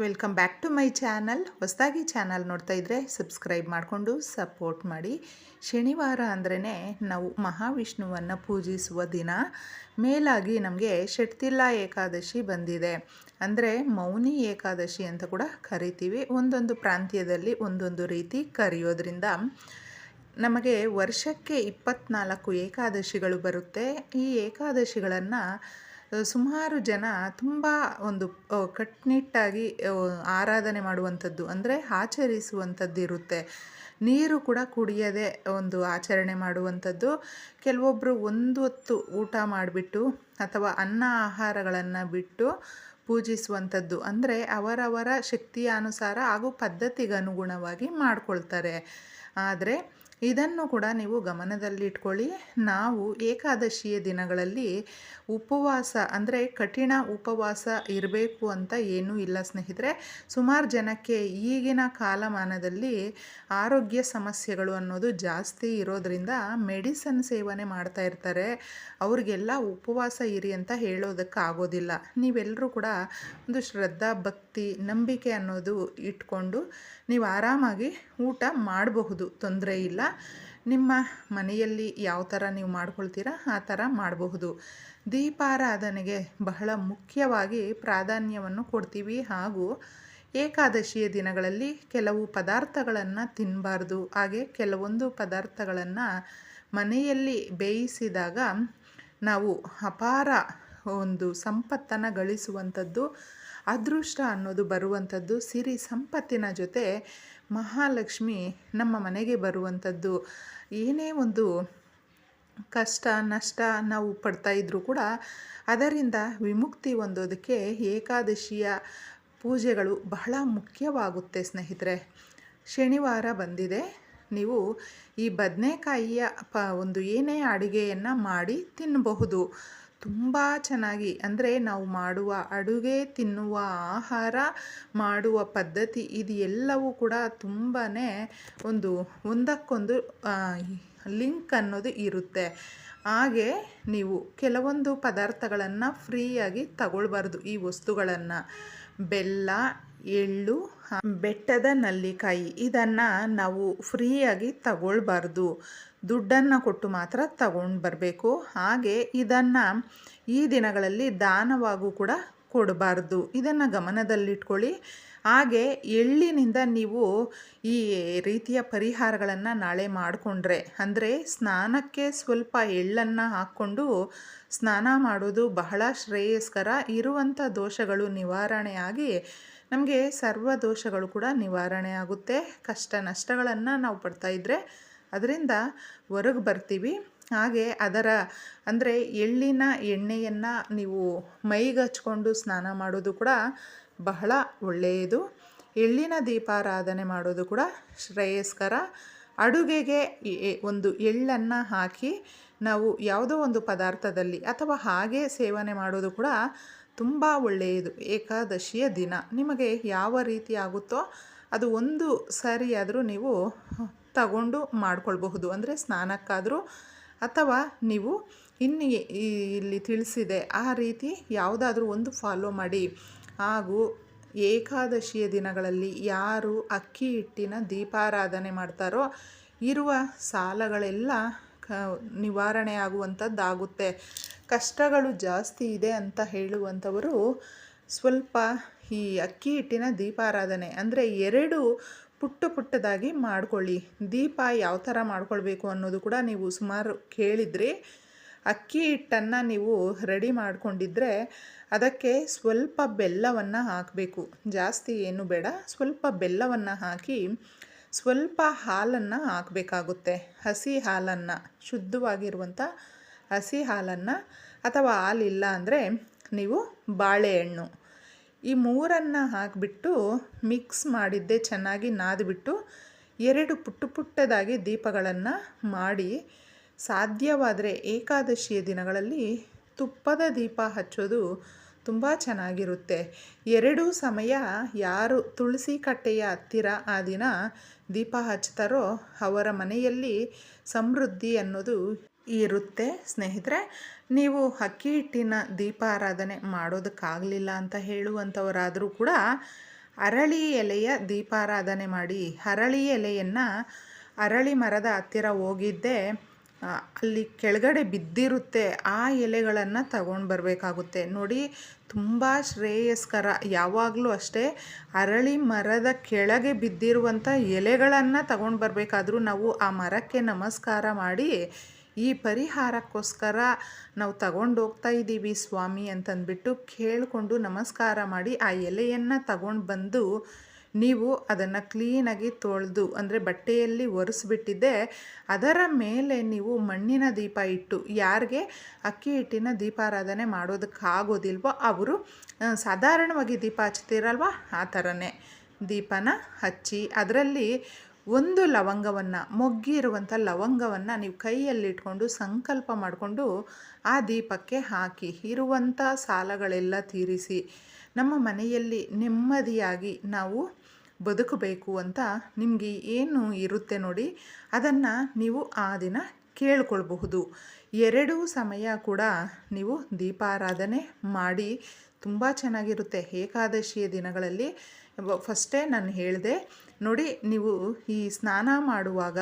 Welcome back to my channel ಹೊಸದಾಗಿ channel ನೋಡ್ತಾ ಇದ್ದರೆ ಸಬ್ಸ್ಕ್ರೈಬ್ ಮಾಡಿಕೊಂಡು ಸಪೋರ್ಟ್ ಮಾಡಿ. ಶನಿವಾರ ಅಂದ್ರೇ ನಾವು ಮಹಾವಿಷ್ಣುವನ್ನು ಪೂಜಿಸುವ ದಿನ. ಮೇಲಾಗಿ ನಮಗೆ ಷಟ್ತಿಲ್ಲ ಏಕಾದಶಿ ಬಂದಿದೆ. ಅಂದರೆ ಮೌನಿ ಏಕಾದಶಿ ಅಂತ ಕೂಡ ಕರಿತೀವಿ. ಒಂದೊಂದು ಪ್ರಾಂತ್ಯದಲ್ಲಿ ಒಂದೊಂದು ರೀತಿ ಕರೆಯೋದ್ರಿಂದ ನಮಗೆ ವರ್ಷಕ್ಕೆ ಇಪ್ಪತ್ನಾಲ್ಕು ಏಕಾದಶಿಗಳು ಬರುತ್ತೆ. ಈ ಏಕಾದಶಿಗಳನ್ನು ಸುಮಾರು ಜನ ತುಂಬ ಒಂದು ಕಟ್ಟುನಿಟ್ಟಾಗಿ ಆರಾಧನೆ ಮಾಡುವಂಥದ್ದು ಅಂದರೆ ಆಚರಿಸುವಂಥದ್ದು ಇರುತ್ತೆ. ನೀರು ಕೂಡ ಕುಡಿಯದೆ ಒಂದು ಆಚರಣೆ ಮಾಡುವಂಥದ್ದು. ಕೆಲವೊಬ್ಬರು ಒಂದು ಹೊತ್ತು ಊಟ ಮಾಡಿಬಿಟ್ಟು ಅಥವಾ ಅನ್ನ ಆಹಾರಗಳನ್ನು ಬಿಟ್ಟು ಪೂಜಿಸುವಂಥದ್ದು ಅಂದರೆ ಅವರವರ ಶಕ್ತಿಯ ಅನುಸಾರ ಹಾಗೂ ಪದ್ಧತಿಗನುಗುಣವಾಗಿ ಮಾಡ್ಕೊಳ್ತಾರೆ. ಆದರೆ ಇದನ್ನು ಕೂಡ ನೀವು ಗಮನದಲ್ಲಿಟ್ಕೊಳ್ಳಿ. ನಾವು ಏಕಾದಶಿಯ ದಿನಗಳಲ್ಲಿ ಉಪವಾಸ, ಅಂದರೆ ಕಠಿಣ ಉಪವಾಸ ಇರಬೇಕು ಅಂತ ಏನೂ ಇಲ್ಲ ಸ್ನೇಹಿತರೆ. ಸುಮಾರು ಜನಕ್ಕೆ ಈಗಿನ ಕಾಲಮಾನದಲ್ಲಿ ಆರೋಗ್ಯ ಸಮಸ್ಯೆಗಳು ಅನ್ನೋದು ಜಾಸ್ತಿ ಇರೋದ್ರಿಂದ ಮೆಡಿಸನ್ ಸೇವನೆ ಮಾಡ್ತಾ ಇರ್ತಾರೆ. ಅವ್ರಿಗೆಲ್ಲ ಉಪವಾಸ ಇರಿ ಅಂತ ಹೇಳೋದಕ್ಕೆ ಆಗೋದಿಲ್ಲ. ನೀವೆಲ್ಲರೂ ಕೂಡ ಒಂದು ಶ್ರದ್ಧಾ, ಭಕ್ತಿ, ನಂಬಿಕೆ ಅನ್ನೋದು ಇಟ್ಕೊಂಡು ನೀವು ಆರಾಮಾಗಿ ಊಟ ಮಾಡಬಹುದು, ತೊಂದರೆ ಇಲ್ಲ. ನಿಮ್ಮ ಮನೆಯಲ್ಲಿ ಯಾವ ಥರ ನೀವು ಮಾಡ್ಕೊಳ್ತೀರಾ, ಆ ಥರ ಮಾಡಬಹುದು. ದೀಪಾರಾಧನೆಗೆ ಬಹಳ ಮುಖ್ಯವಾಗಿ ಪ್ರಾಧಾನ್ಯವನ್ನು ಕೊಡ್ತೀವಿ. ಹಾಗೂ ಏಕಾದಶಿಯ ದಿನಗಳಲ್ಲಿ ಕೆಲವು ಪದಾರ್ಥಗಳನ್ನು ತಿನ್ನಬಾರ್ದು ಹಾಗೆ ಕೆಲವೊಂದು ಪದಾರ್ಥಗಳನ್ನು ಮನೆಯಲ್ಲಿ ಬೇಯಿಸಿದಾಗ ನಾವು ಅಪಾರ ಒಂದು ಸಂಪತ್ತನ್ನು ಗಳಿಸುವಂಥದ್ದು, ಅದೃಷ್ಟ ಅನ್ನೋದು ಬರುವಂಥದ್ದು. ಸಿರಿ ಸಂಪತ್ತಿನ ಜೊತೆ ಮಹಾಲಕ್ಷ್ಮಿ ನಮ್ಮ ಮನೆಗೆ ಬರುವಂಥದ್ದು. ಏನೇ ಒಂದು ಕಷ್ಟ, ನಷ್ಟ ನಾವು ಪಡ್ತಾ ಇದ್ದರೂ ಕೂಡ ಅದರಿಂದ ವಿಮುಕ್ತಿ ಹೊಂದೋದಕ್ಕೆ ಏಕಾದಶಿಯ ಪೂಜೆಗಳು ಬಹಳ ಮುಖ್ಯವಾಗುತ್ತೆ ಸ್ನೇಹಿತರೆ. ಶನಿವಾರ ಬಂದಿದೆ. ನೀವು ಈ ಬದನೆಕಾಯಿಯ ಪ ಒಂದು ಏನೇ ಅಡುಗೆಯನ್ನು ಮಾಡಿ ತಿನ್ನಬಹುದು. ತುಂಬ ಚೆನ್ನಾಗಿ, ಅಂದರೆ ನಾವು ಮಾಡುವ ಅಡುಗೆ, ತಿನ್ನುವ ಆಹಾರ, ಮಾಡುವ ಪದ್ಧತಿ ಇದು ಎಲ್ಲವೂ ಕೂಡ ತುಂಬಾ ಒಂದು ಒಂದಕ್ಕೊಂದು ಲಿಂಕ್ ಅನ್ನೋದು ಇರುತ್ತೆ. ಹಾಗೆ ನೀವು ಕೆಲವೊಂದು ಪದಾರ್ಥಗಳನ್ನು ಫ್ರೀಯಾಗಿ ತಗೊಳ್ಬಾರ್ದು ಈ ವಸ್ತುಗಳನ್ನು. ಬೆಲ್ಲ, ಎಳ್ಳು ಬೆಟ್ಟದ ನಲ್ಲಿಕಾಯಿ ಇದನ್ನು ನಾವು ಫ್ರೀಯಾಗಿ ತಗೊಳ್ಬಾರ್ದು. ದುಡ್ಡನ್ನು ಕೊಟ್ಟು ಮಾತ್ರ ತಗೊಂಡು ಬರಬೇಕು. ಹಾಗೆ ಇದನ್ನು ಈ ದಿನಗಳಲ್ಲಿ ದಾನವಾಗೂ ಕೂಡ ಕೊಡಬಾರ್ದು. ಇದನ್ನು ಗಮನದಲ್ಲಿಟ್ಕೊಳ್ಳಿ. ಹಾಗೆ ಎಳ್ಳಿನಿಂದ ನೀವು ಈ ರೀತಿಯ ಪರಿಹಾರಗಳನ್ನು ನಾಳೆ ಮಾಡಿಕೊಂಡ್ರೆ, ಅಂದರೆ ಸ್ನಾನಕ್ಕೆ ಸ್ವಲ್ಪ ಎಳ್ಳನ್ನು ಹಾಕ್ಕೊಂಡು ಸ್ನಾನ ಮಾಡೋದು ಬಹಳ ಶ್ರೇಯಸ್ಕರ. ಇರುವಂಥ ದೋಷಗಳು ನಿವಾರಣೆಯಾಗಿ ನಮಗೆ ಸರ್ವ ದೋಷಗಳು ಕೂಡ ನಿವಾರಣೆ ಆಗುತ್ತೆ. ಕಷ್ಟ ನಷ್ಟಗಳನ್ನು ನಾವು ಪಡ್ತಾ ಇದ್ದರೆ ಅದರಿಂದ ಹೊರಗೆ ಬರ್ತೀವಿ. ಹಾಗೆ ಅದರ, ಅಂದರೆ ಎಳ್ಳಿನ ಎಣ್ಣೆಯನ್ನು ನೀವು ಮೈಗೆ ಹಚ್ಕೊಂಡು ಸ್ನಾನ ಮಾಡೋದು ಕೂಡ ಬಹಳ ಒಳ್ಳೆಯದು. ಎಳ್ಳಿನ ದೀಪಾರಾಧನೆ ಮಾಡೋದು ಕೂಡ ಶ್ರೇಯಸ್ಕರ. ಅಡುಗೆಗೆ ಒಂದು ಎಳ್ಳನ್ನು ಹಾಕಿ ನಾವು ಯಾವುದೋ ಒಂದು ಪದಾರ್ಥದಲ್ಲಿ ಅಥವಾ ಹಾಗೆ ಸೇವನೆ ಮಾಡೋದು ಕೂಡ ತುಂಬ ಒಳ್ಳೆಯದು. ಏಕಾದಶಿಯ ದಿನ. ನಿಮಗೆ ಯಾವ ರೀತಿ ಆಗುತ್ತೋ ಅದು ಒಂದು ಸಾರಿಯಾದರೂ ನೀವು ತಗೊಂಡು ಮಾಡ್ಕೊಳ್ಬಹುದು. ಅಂದರೆ ಸ್ನಾನಕ್ಕಾದರೂ ಅಥವಾ ನೀವು ಇನ್ನು ಇಲ್ಲಿ ತಿಳಿಸಿದೆ, ಆ ರೀತಿ ಯಾವುದಾದ್ರೂ ಒಂದು ಫಾಲೋ ಮಾಡಿ. ಹಾಗೂ ಏಕಾದಶಿಯ ದಿನಗಳಲ್ಲಿ ಯಾರು ಅಕ್ಕಿ ಹಿಟ್ಟಿನ ದೀಪಾರಾಧನೆ ಮಾಡ್ತಾರೋ, ಇರುವ ಸಾಲಗಳೆಲ್ಲ ಕ ನಿವಾರಣೆ ಆಗುವಂಥದ್ದಾಗುತ್ತೆ. ಕಷ್ಟಗಳು ಜಾಸ್ತಿ ಇದೆ ಅಂತ ಹೇಳುವಂಥವರು ಸ್ವಲ್ಪ ಈ ಅಕ್ಕಿ ಹಿಟ್ಟಿನ ದೀಪಾರಾಧನೆ. ಅಂದರೆ ಎರಡು ಪುಟ್ಟ ಪುಟ್ಟದಾಗಿ ಮಾಡ್ಕೊಳ್ಳಿ. ದೀಪ ಯಾವ ಥರ ಮಾಡ್ಕೊಳ್ಬೇಕು ಅನ್ನೋದು ಕೂಡ ನೀವು ಸುಮಾರು ಕೇಳಿದ್ರಿ, ಅಕ್ಕಿ ಹಿಟ್ಟನ್ನು ನೀವು ರೆಡಿ ಮಾಡಿಕೊಂಡಿದ್ರೆ ಅದಕ್ಕೆ ಸ್ವಲ್ಪ ಬೆಲ್ಲವನ್ನು ಹಾಕಬೇಕು. ಜಾಸ್ತಿ ಏನು ಬೇಡ. ಸ್ವಲ್ಪ ಬೆಲ್ಲವನ್ನು ಹಾಕಿ ಸ್ವಲ್ಪ ಹಾಲನ್ನು ಹಾಕಬೇಕಾಗುತ್ತೆ. ಹಸಿ ಹಾಲನ್ನು, ಶುದ್ಧವಾಗಿರುವಂಥ ಹಸಿ ಹಾಲನ್ನು ಅಥವಾ ಹಾಲಿಲ್ಲ ಅಂದರೆ ನೀವು ಬಾಳೆಹಣ್ಣು. ಈ ಮೂರನ್ನು ಹಾಕಿಬಿಟ್ಟು ಮಿಕ್ಸ್ ಮಾಡಿದ್ದೆ ಚೆನ್ನಾಗಿ ನಾದಿಬಿಟ್ಟು ಎರಡು ಪುಟ್ಟ ಪುಟ್ಟದಾಗಿ ದೀಪಗಳನ್ನು ಮಾಡಿ ಸಾಧ್ಯವಾದರೆ ಏಕಾದಶಿಯ ದಿನಗಳಲ್ಲಿ ತುಪ್ಪದ ದೀಪ ಹಚ್ಚೋದು ತುಂಬ ಚೆನ್ನಾಗಿರುತ್ತೆ. ಎರಡೂ ಸಮಯ ಯಾರು ತುಳಸಿ ಕಟ್ಟೆಯ ಹತ್ತಿರ ಆ ದಿನ ದೀಪ ಹಚ್ತಾರೋ ಅವರ ಮನೆಯಲ್ಲಿ ಸಮೃದ್ಧಿ ಅನ್ನೋದು ಇರುತ್ತೆ ಸ್ನೇಹಿತರೆ. ನೀವು ಅಕ್ಕಿ ಹಿಟ್ಟಿನ ದೀಪಾರಾಧನೆ ಮಾಡೋದಕ್ಕಾಗಲಿಲ್ಲ ಅಂತ ಹೇಳುವಂಥವರಾದರೂ ಕೂಡ ಅರಳಿ ಎಲೆಯ ದೀಪಾರಾಧನೆ ಮಾಡಿ, ಅರಳಿ ಎಲೆಯನ್ನು ಅರಳಿ ಮರದ ಹತ್ತಿರ ಹೋಗಿದ್ದೆ ಅಲ್ಲಿ ಕೆಳಗಡೆ ಬಿದ್ದಿರುತ್ತೆ, ಆ ಎಲೆಗಳನ್ನು ತಗೊಂಡು ಬರಬೇಕಾಗುತ್ತೆ. ನೋಡಿ, ತುಂಬ ಶ್ರೇಯಸ್ಕರ. ಯಾವಾಗಲೂ ಅಷ್ಟೇ ಅರಳಿ ಮರದ ಕೆಳಗೆ ಬಿದ್ದಿರುವಂಥ ಎಲೆಗಳನ್ನು ತಗೊಂಡು ಬರಬೇಕಾದ್ರೂ ನಾವು ಆ ಮರಕ್ಕೆ ನಮಸ್ಕಾರ ಮಾಡಿ ಈ ಪರಿಹಾರಕ್ಕೋಸ್ಕರ ನಾವು ತಗೊಂಡು ಹೋಗ್ತಾ ಇದ್ದೀವಿ ಸ್ವಾಮಿ ಅಂತಂದ್ಬಿಟ್ಟು ಕೇಳಿಕೊಂಡು ನಮಸ್ಕಾರ ಮಾಡಿ ಆ ಎಲೆಯನ್ನು ತಗೊಂಡು ಬಂದು ನೀವು ಅದನ್ನು ಕ್ಲೀನಾಗಿ ತೊಳೆದು, ಅಂದರೆ ಬಟ್ಟೆಯಲ್ಲಿ ಒರೆಸ್ಬಿಟ್ಟಿದ್ದೆ, ಅದರ ಮೇಲೆ ನೀವು ಮಣ್ಣಿನ ದೀಪ ಇಟ್ಟು, ಯಾರಿಗೆ? ಅಕ್ಕಿ ಹಿಟ್ಟಿನ ದೀಪಾರಾಧನೆ ಮಾಡೋದಕ್ಕಾಗೋದಿಲ್ವೋ ಅವರು ಸಾಧಾರಣವಾಗಿ ದೀಪ ಹಚ್ತೀರಲ್ವ? ಆ ಥರನೇ ದೀಪನ ಹಚ್ಚಿ, ಅದರಲ್ಲಿ ಒಂದು ಲವಂಗವನ್ನು ಮೊಗ್ಗಿರುವಂಥ ಲವಂಗವನ್ನು ನೀವು ಕೈಯಲ್ಲಿಟ್ಕೊಂಡು ಸಂಕಲ್ಪ ಮಾಡಿಕೊಂಡು ಆ ದೀಪಕ್ಕೆ ಹಾಕಿ ಇರುವಂಥ ಸಾಲಗಳೆಲ್ಲ ತೀರಿಸಿ, ನಮ್ಮ ಮನೆಯಲ್ಲಿ ನೆಮ್ಮದಿಯಾಗಿ ನಾವು ಬದುಕಬೇಕು ಅಂತ ನಿಮಗೆ ಏನು ಇರುತ್ತೆ ನೋಡಿ, ಅದನ್ನು ನೀವು ಆ ದಿನ ಕೇಳ್ಕೊಳ್ಬಹುದು. ಎರಡೂ ಸಮಯ ಕೂಡ ನೀವು ದೀಪಾರಾಧನೆ ಮಾಡಿ, ತುಂಬ ಚೆನ್ನಾಗಿರುತ್ತೆ. ಏಕಾದಶಿಯ ದಿನಗಳಲ್ಲಿ, ಫಸ್ಟೇ ನಾನು ಹೇಳಿದೆ ನೋಡಿ ನೀವು ಈ ಸ್ನಾನ ಮಾಡುವಾಗ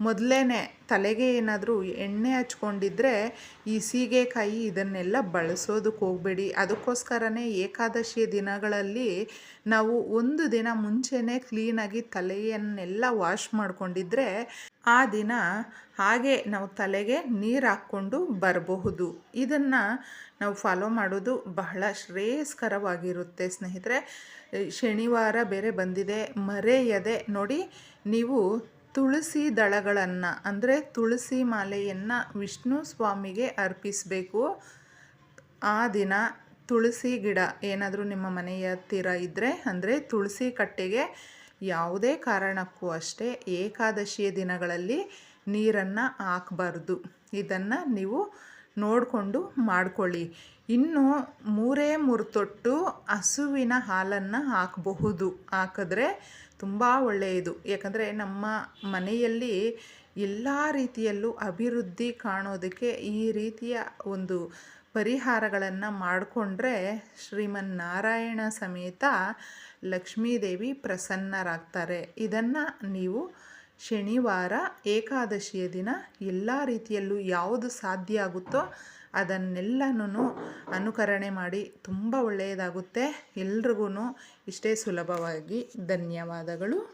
ಮೊದಲೇ ತಲೆಗೆ ಏನಾದರೂ ಎಣ್ಣೆ ಹಚ್ಕೊಂಡಿದ್ರೆ ಈ ಸೀಗೆಕಾಯಿ ಇದನ್ನೆಲ್ಲ ಬಳಸೋದಕ್ಕೆ ಹೋಗಬೇಡಿ. ಅದಕ್ಕೋಸ್ಕರನೇ ಏಕಾದಶಿ ದಿನಗಳಲ್ಲಿ ನಾವು ಒಂದು ದಿನ ಮುಂಚೆನೇ ಕ್ಲೀನಾಗಿ ತಲೆಯನ್ನೆಲ್ಲ ವಾಶ್ ಮಾಡಿಕೊಂಡಿದ್ರೆ ಆ ದಿನ ಹಾಗೆ ನಾವು ತಲೆಗೆ ನೀರು ಹಾಕ್ಕೊಂಡು ಬರಬಹುದು. ಇದನ್ನು ನಾವು ಫಾಲೋ ಮಾಡೋದು ಬಹಳ ಶ್ರೇಯಸ್ಕರವಾಗಿರುತ್ತೆ ಸ್ನೇಹಿತರೆ. ಶನಿವಾರ ಬೇರೆ ಬಂದಿದೆ, ಮರೆಯದೆ ನೋಡಿ ನೀವು ತುಳಸಿ ದಳಗಳನ್ನು, ಅಂದರೆ ತುಳಸಿ ಮಾಲೆಯನ್ನು ವಿಷ್ಣು ಸ್ವಾಮಿಗೆ ಅರ್ಪಿಸಬೇಕು. ಆ ದಿನ ತುಳಸಿ ಗಿಡ, ಏನಾದರೂ ನಿಮ್ಮ ಮನೆಯ ಹತ್ತಿರ ಇದ್ದರೆ ಅಂದರೆ ತುಳಸಿ ಕಟ್ಟೆಗೆ ಯಾವುದೇ ಕಾರಣಕ್ಕೂ ಅಷ್ಟೇ ಏಕಾದಶಿಯ ದಿನಗಳಲ್ಲಿ ನೀರನ್ನು ಹಾಕಬಾರ್ದು. ಇದನ್ನು ನೀವು ನೋಡಿಕೊಂಡು ಮಾಡಿಕೊಳ್ಳಿ. ಇನ್ನು ಮೂರೇ ಮೂರು ತೊಟ್ಟು ಹಸುವಿನ ಹಾಲನ್ನು ಹಾಕಬಹುದು. ಹಾಕಿದ್ರೆ ತುಂಬ ಒಳ್ಳೆಯದು. ಯಾಕಂದರೆ ನಮ್ಮ ಮನೆಯಲ್ಲಿ ಎಲ್ಲ ರೀತಿಯಲ್ಲೂ ಅಭಿವೃದ್ಧಿ ಕಾಣೋದಕ್ಕೆ ಈ ರೀತಿಯ ಒಂದು ಪರಿಹಾರಗಳನ್ನು ಮಾಡಿಕೊಂಡ್ರೆ ಶ್ರೀಮನ್ನಾರಾಯಣ ಸಮೇತ ಲಕ್ಷ್ಮೀದೇವಿ ಪ್ರಸನ್ನರಾಗ್ತಾರೆ. ಇದನ್ನು ನೀವು ಶನಿವಾರ ಏಕಾದಶಿಯ ದಿನ ಎಲ್ಲ ರೀತಿಯಲ್ಲೂ ಯಾವುದು ಸಾಧ್ಯ ಆಗುತ್ತೋ ಅದನ್ನೆಲ್ಲನೂ ಅನುಕರಣೆ ಮಾಡಿ ತುಂಬ ಒಳ್ಳೆಯದಾಗುತ್ತೆ. ಎಲ್ರಿಗೂ ಇಷ್ಟೇ ಸುಲಭವಾಗಿ ಧನ್ಯವಾದಗಳು.